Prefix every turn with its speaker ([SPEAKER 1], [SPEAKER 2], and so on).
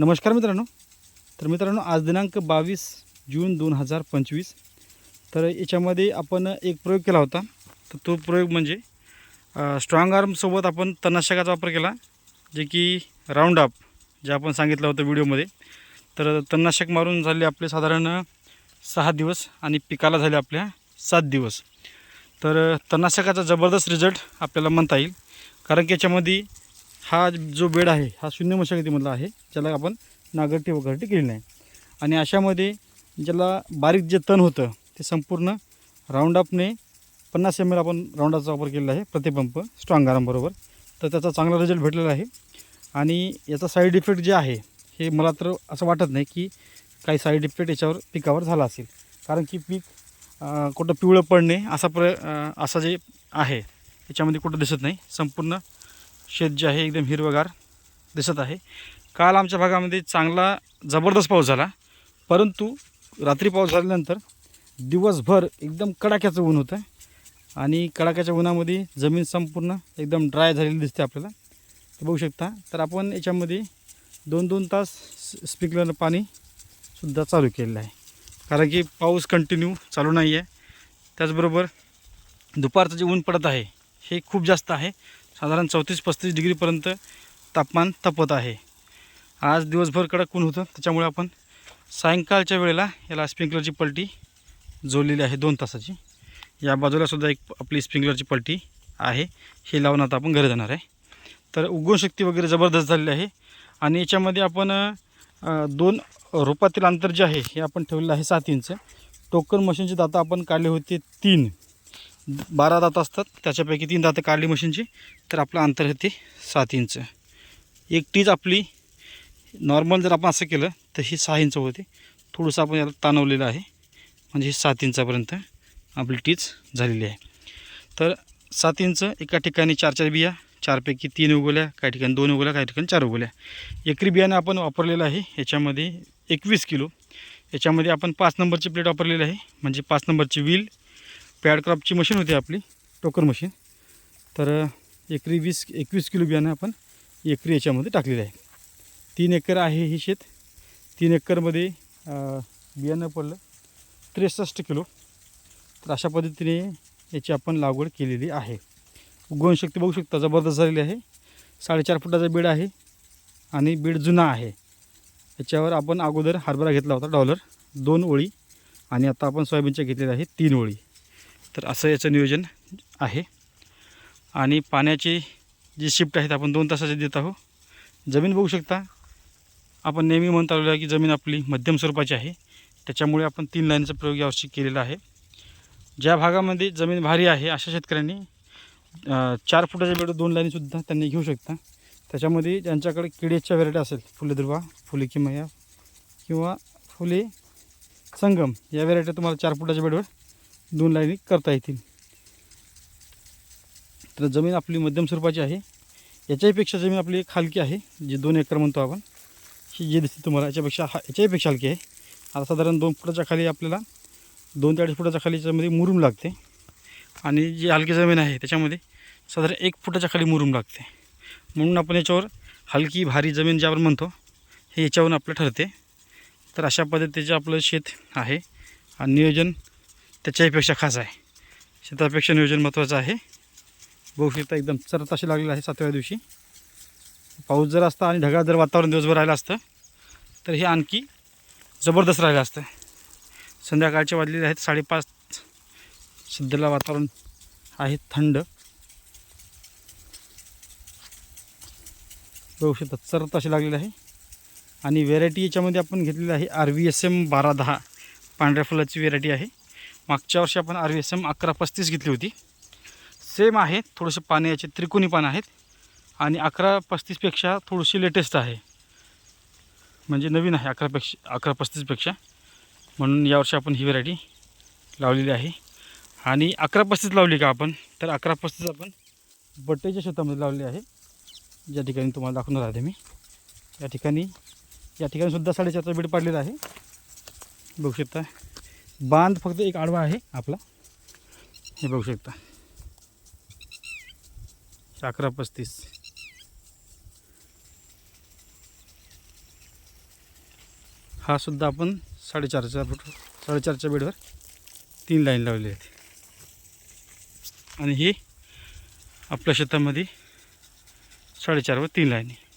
[SPEAKER 1] नमस्कार मित्रांनो. तर मित्रांनो आज दिनांक बावीस जून दोन हजार पंचवीस. तर याच्यामध्ये आपण एक प्रयोग केला होता. तर तो प्रयोग म्हणजे स्ट्रॉंग आर्मसोबत आपण तणनाशकाचा वापर केला जे की राऊंड अप जे आपण सांगितलं होतं व्हिडिओमध्ये. तर तणनाशक मारून झाले आपले साधारण सहा दिवस आणि पिकाला झाले आपल्या सात दिवस. तर तणनाशकाचा जबरदस्त रिझल्ट आपल्याला म्हणता येईल. कारण की याच्यामध्ये हा जो बेड आहे हा शून्य मशागतीमधला आहे ज्याला आपण नागरटी वगरटी केली नाही आणि अशामध्ये ज्याला बारीक जे तण होतं ते संपूर्ण राऊंडअपने पन्नास एम एल आपण राऊंडअपचा वापर केलेला आहे प्रतिपंप स्ट्रॉंग आरामबरोबर तर त्याचा चांगला रिझल्ट भेटलेला आहे. आणि याचा साईड इफेक्ट जे आहे हे मला तर असं वाटत नाही की काही साईड इफेक्ट याच्यावर पिकावर झाला असेल. कारण की पीक कुठं पिवळं पडणे असा प्र असा जे आहे याच्यामध्ये कुठं दिसत नाही. संपूर्ण शेत जे आहे एकदम हिरवगार दिसत आहे. काल आमच्या भागामध्ये चांगला जबरदस्त पाऊस झाला. परंतु रात्री पाऊस झाल्यानंतर दिवसभर एकदम कडाक्याचं ऊन होतं. आणि कडाक्याच्या उन्हामध्ये जमीन संपूर्ण एकदम ड्राय झालेली दिसते आपल्याला. ते बघू शकता. तर आपण याच्यामध्ये दोन दोन तास स्प्रिंकलर पाणीसुद्धा चालू केलेलं आहे. कारण की पाऊस कंटिन्यू चालू नाही आहे त्याचबरोबर दुपारचं जे ऊन पडत आहे हे खूप जास्त आहे. साधारण चौतीस पस्तीस डिग्रीपर्यंत तापमान तपत आहे. आज दिवसभर कडक ऊन होतं त्याच्यामुळे आपण सायंकाळच्या वेळेला याला स्प्रिंकलरची पलटी जोडलेली आहे दोन तासाची. या बाजूलासुद्धा एक आपली स्प्रिंकलरची पलटी आहे हे लावून आता आपण घरी जाणार आहे. तर उगवणशक्ती वगैरे जबरदस्त झालेली आहे आणि याच्यामध्ये आपण दोन रोपातील अंतर जे आहे हे आपण ठेवलेलं आहे सात इंच. टोकन मशीनचे दाता आपण काढले होते तीन. बारा दात असतात त्याच्यापैकी तीन दातं काढली मशीनची. तर आपलं अंतर येते सात इंच. एक टीच आपली नॉर्मल जर आपण असं केलं तर ही सहा इंच होते. थोडंसं आपण याला ताणवलेलं आहे. म्हणजे ही सात इंचापर्यंत आपली टीच झालेली आहे. तर सात इंच एका ठिकाणी चार चार बिया चारपैकी तीन उगवल्या काही ठिकाणी दोन उगवल्या काही ठिकाणी चार उगवल्या. एकरी बियाणं आपण वापरलेलं आहे याच्यामध्ये एकवीस किलो. याच्यामध्ये आपण पाच नंबरची प्लेट वापरलेली आहे. म्हणजे पाच नंबरची व्हील पॅडक्रॉपची मशीन होती आपली टोकर मशीन. तर एकरी वीस एकवीस किलो बियाणं आपण एकरी याच्यामध्ये टाकलेलं आहे. तीन एकर आहे ही शेत. तीन एकरमध्ये बियाणं पडलं त्रेसष्ट किलो. तर अशा पद्धतीने याची आपण लागवड केलेली आहे. उगवणशक्ती बघू शकता जबरदस्त झालेली आहे. साडेचार फुटाचा बेड आहे आणि बेड जुना आहे. याच्यावर आपण अगोदर हरभरा घेतला होता डॉलर. दोन ओळी आणि आता आपण सोयाबीनच्या घेतलेल्या आहे तीन ओळी. तर असं याचं नियोजन आहे. आणि पाण्याची जी शिफ्ट आहेत आपण दोन तासाचे देत आहोत. जमीन बघू शकता आपण नेहमी म्हणत आलेलो आहे की जमीन आपली मध्यम स्वरूपाची आहे. त्याच्यामुळे आपण तीन लाईनचा प्रयोग यावर्षी केलेला आहे. ज्या भागामध्ये जमीन भारी आहे अशा शेतकऱ्यांनी चार फुटाच्या वेळ दोन लाईनसुद्धा त्यांनी घेऊ शकता. त्याच्यामध्ये ज्यांच्याकडे किडेच्या व्हेरायटी असेल फुले दुर्वा फुले किमया किंवा फुले संगम या व्हेरायटी तुम्हाला चार फुटाच्या बेडवर दोन लाईनी करता येतील. तर जमीन आपली मध्यम स्वरूपाची आहे. याच्याहीपेक्षा जमीन आपली एक हलकी आहे जी दोन एकर म्हणतो आपण. ही जी दिसते तुम्हाला याच्यापेक्षा हा याच्याहीपेक्षा हलकी आहे. आता साधारण दोन फुटाच्या खाली आपल्याला दोन ते अडीच फुटाच्या खाली याच्यामध्ये मुरूम लागते. आणि जी हलकी जमीन आहे त्याच्यामध्ये साधारण एक फुटाच्या खाली मुरूम लागते. म्हणून आपण याच्यावर हलकी भारी जमीन ज्यावर म्हणतो हे याच्यावरून आपलं ठरते. तर अशा पद्धतीचं आपलं शेत आहे. आणि नियोजन त्याच्याहीपेक्षा खास आहे. शेतापेक्षा नियोजन महत्त्वाचं आहे. बघू शकता एकदम चरत अशी लागलेलं आहे सातव्या दिवशी. पाऊस जर असता आणि ढगाळ जर वातावरण दिवसभर राहिलं असतं तर हे आणखी जबरदस्त राहिलं असतं. संध्याकाळचे वाजलेले आहेत साडेपाच. सध्याला वातावरण आहे थंड. बघू शकता चरत अशी लागलेली आहे. आणि व्हेरायटी याच्यामध्ये आपण घेतलेली आहे आर व्ही एस एम बारा दहा. पांढऱ्या फुलाची व्हेरायटी आहे. मागच्या वर्षी आपण आर व्ही एस एम अकरा पस्तीस घेतली होती. सेम आहे थोडंसं पाण्याचे याचे त्रिकोणी पानं आहेत. आणि अकरा पस्तीसपेक्षा थोडीशी लेटेस्ट आहे. म्हणजे नवीन आहे अकरापेक्षा अकरा पस्तीसपेक्षा म्हणून यावर्षी आपण ही व्हेरायटी लावलेली आहे. आणि अकरा पस्तीस लावली का आपण तर अकरा पस्तीस आपण बट्टेच्या शेतामध्ये लावली आहे. ज्या ठिकाणी तुम्हाला दाखवणार आहे मी. या ठिकाणी या ठिकाणी सुद्धा साडेचारचा बीड पाडलेला आहे. बघू शकता. बांध फक्त एक आडवा आहे आपला. हे बघू शकता. अकरा पस्तीस. हा सुद्धा आपण साडेचारच्या फूट साडेचारच्या बेडवर तीन लाईन लावलेली आहेत. आणि ही आपल्या शेतामध्ये साडेचारवर तीन लाईन आहे.